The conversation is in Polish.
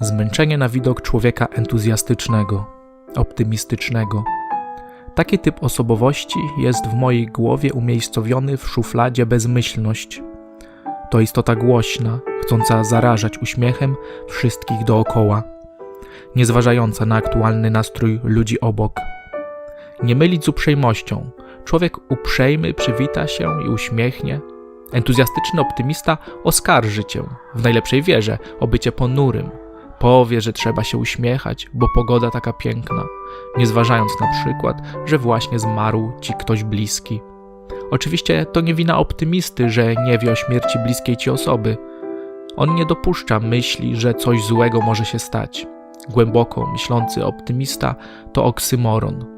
Zmęczenie na widok człowieka entuzjastycznego, optymistycznego. Taki typ osobowości jest w mojej głowie umiejscowiony w szufladzie bezmyślność. To istota głośna, chcąca zarażać uśmiechem wszystkich dookoła, nie zważająca na aktualny nastrój ludzi obok. Nie mylić z uprzejmością. Człowiek uprzejmy przywita się i uśmiechnie. Entuzjastyczny optymista oskarży cię, w najlepszej wierze, o bycie ponurym. Powie, że trzeba się uśmiechać, bo pogoda taka piękna, nie zważając na przykład, że właśnie zmarł ci ktoś bliski. Oczywiście to nie wina optymisty, że nie wie o śmierci bliskiej ci osoby. On nie dopuszcza myśli, że coś złego może się stać. Głęboko myślący optymista to oksymoron.